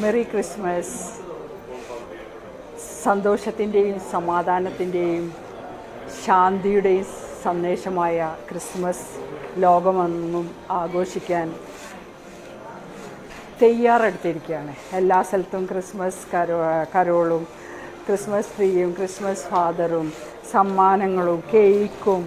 Merry Christmas സന്തോഷത്തിന്റെയും സമാധാനത്തിന്റെയും ശാന്തിയുടെയും സന്ദേശമായ Christmas ലോകമെന്നും ആഘോഷിക്കാൻ തയ്യാറെടുത്തിരിക്കുകയാണ്. എല്ലാ സ്ഥലത്തും ക്രിസ്മസ് കരോ കരോളും ക്രിസ്മസ് ട്രീയും ക്രിസ്മസ് ഫാദറും സമ്മാനങ്ങളും കേക്കും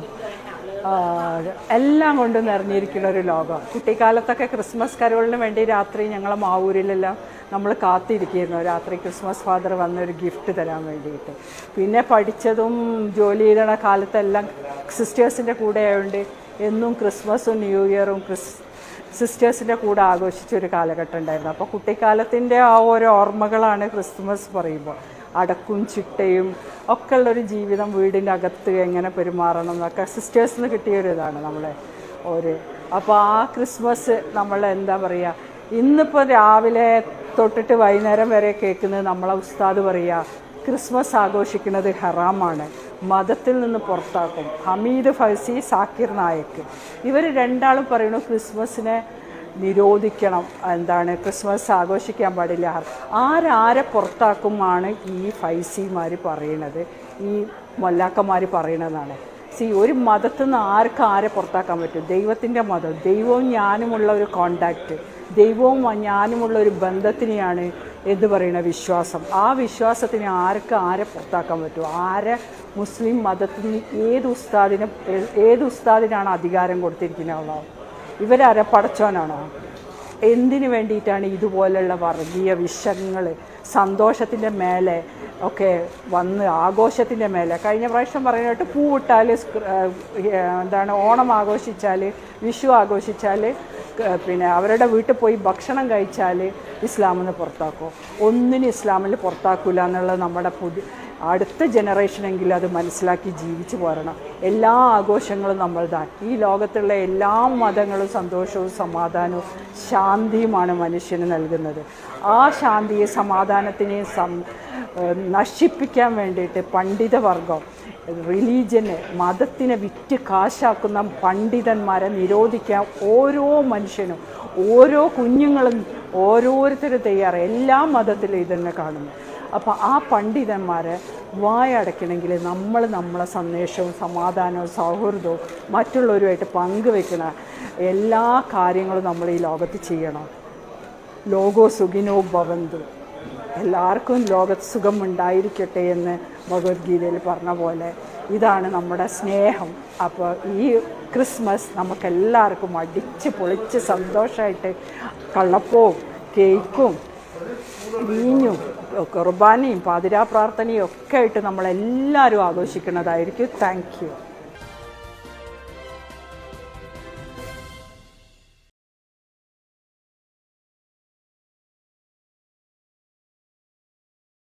എല്ലാം കൊണ്ട് നിറഞ്ഞിരിക്കുന്ന ഒരു ലോകം. കുട്ടിക്കാലത്തൊക്കെ ക്രിസ്മസ് കരോളിന് വേണ്ടി രാത്രി ഞങ്ങളെ മാവൂരിലെല്ലാം നമ്മൾ കാത്തിരിക്കുന്നു. രാത്രി ക്രിസ്മസ് ഫാദർ വന്നൊരു ഗിഫ്റ്റ് തരാൻ വേണ്ടിയിട്ട്. പിന്നെ പഠിച്ചതും ജോലി ചെയ്ത കാലത്തെല്ലാം സിസ്റ്റേഴ്സിന്റെ കൂടെ ആയതുകൊണ്ട് എന്നും ക്രിസ്മസും ന്യൂ ഇയറും ക്രിസ് സിസ്റ്റേഴ്സിന്റെ കൂടെ ആഘോഷിച്ചൊരു കാലഘട്ടം ഉണ്ടായിരുന്നു. അപ്പോൾ കുട്ടിക്കാലത്തിന്റെ ആ ഓരോ ഓർമ്മകളാണ് ക്രിസ്മസ് പറയുമ്പോൾ അടക്കും ചിട്ടയും ഒക്കെ ഉള്ളൊരു ജീവിതം വീടിന്റെ അകത്ത് എങ്ങനെ പെരുമാറണം എന്നൊക്കെ സിസ്റ്റേഴ്സിൽ നിന്ന് കിട്ടിയൊരു ഇതാണ് നമ്മളെ ഒരു അപ്പോൾ ആ ക്രിസ്മസ് നമ്മൾ എന്താ പറയുക ഇന്നിപ്പോൾ രാവിലെ തൊട്ടിട്ട് വൈകുന്നേരം വരെ കേൾക്കുന്നത് നമ്മളെ ഉസ്താദ് പറയുക ക്രിസ്മസ് ആഘോഷിക്കുന്നത് ഹറാമാണ്. മതത്തിൽ നിന്ന് പുറത്താക്കും. ഹമീദ് ഫൈസി സാക്കിർ നായക് ഇവർ രണ്ടാളും പറയുന്നു ക്രിസ്മസിനെ നിരോധിക്കണം. എന്താണ്? ക്രിസ്മസ് ആഘോഷിക്കാൻ പാടില്ല. ആരാരെ പുറത്താക്കുമാണ് ഈ ഫൈസിമാർ പറയണത്? ഈ മൊല്ലാക്കന്മാർ പറയണതാണ്. സി ഒരു മതത്തിൽ നിന്ന് ആർക്ക് ആരെ പുറത്താക്കാൻ പറ്റും? ദൈവത്തിന്റെ മതം. ദൈവവും ഞാനുമുള്ള ഒരു കോണ്ടാക്റ്റ് ദൈവവും ഞാനുമുള്ള ഒരു ബന്ധത്തിനെയാണ് എന്ന് പറയുന്ന വിശ്വാസം. ആ വിശ്വാസത്തിന് ആർക്ക് ആരെ പുറത്താക്കാൻ പറ്റും? ആരെ മുസ്ലിം മതത്തിന് ഏത് ഉസ്താദിനെ ഏത് ഉസ്താദിനാണ് അധികാരം കൊടുത്തിരിക്കുന്നത്? ഇവരാരെ പടച്ചോനാണോ? എന്തിനു വേണ്ടിയിട്ടാണ് ഇതുപോലെയുള്ള വർഗീയ വിഷങ്ങൾ സന്തോഷത്തിന്റെ മേലെ ഒക്കെ വന്ന് ആഘോഷത്തിന്റെ മേലെ? കഴിഞ്ഞ പ്രാവശ്യം പറയുന്നിട്ട് പൂവിട്ടാൽ എന്താണ് ഓണം ആഘോഷിച്ചാൽ വിഷു ആഘോഷിച്ചാൽ പിന്നെ അവരുടെ വീട്ടിൽ പോയി ഭക്ഷണം കഴിച്ചാൽ ഇസ്ലാമിൽ പുറത്താക്കും? ഒന്നിനും ഇസ്ലാമിൽ പുറത്താക്കില്ല എന്നുള്ളത് നമ്മുടെ പുതിയ അടുത്ത ജനറേഷനെങ്കിലും അത് മനസ്സിലാക്കി ജീവിച്ചു പോരണം. എല്ലാ ആഘോഷങ്ങളും നമ്മൾതാണ് ഈ ലോകത്തുള്ള എല്ലാ മതങ്ങളും സന്തോഷവും സമാധാനവും ശാന്തിയുമാണ് മനുഷ്യന് നൽകുന്നത്. ആ ശാന്തിയെ സമാധാനത്തിനെ സം നശിപ്പിക്കാൻ വേണ്ടിയിട്ട് പണ്ഡിതവർഗം റിലീജിയനെ മതത്തിനെ വിറ്റ് കാശാക്കുന്ന പണ്ഡിതന്മാരെ നിരോധിക്കാൻ ഓരോ മനുഷ്യനും ഓരോ കുഞ്ഞുങ്ങളും ഓരോരുത്തരും തയ്യാറ് എല്ലാ മതത്തിലും ഇതന്നെ കാണുന്നു. അപ്പോൾ ആ പണ്ഡിതന്മാരെ വായടയ്ക്കണമെങ്കിൽ നമ്മൾ നമ്മളെ സന്ദേശവും സമാധാനവും സൗഹൃദവും മറ്റുള്ളവരുമായിട്ട് പങ്കുവെക്കുന്ന എല്ലാ കാര്യങ്ങളും നമ്മൾ ഈ ലോകത്ത് ചെയ്യണം. ലോകോ സുഖിനോ ഭവന്തു. എല്ലാവർക്കും ലോകത്ത് സുഖം ഉണ്ടായിരിക്കട്ടെ എന്ന് ഭഗവത്ഗീതയിൽ പറഞ്ഞ പോലെ ഇതാണ് നമ്മുടെ സ്നേഹം. അപ്പോൾ ഈ ക്രിസ്മസ് നമുക്കെല്ലാവർക്കും അടിച്ച് പൊളിച്ച് സന്തോഷമായിട്ട് കള്ളപ്പവും കേക്കും വീഞ്ഞും കുർബാനയും പാതിരാ പ്രാർത്ഥനയും ഒക്കെ ആയിട്ട് നമ്മളെല്ലാവരും ആഘോഷിക്കുന്നതായിരിക്കും. താങ്ക്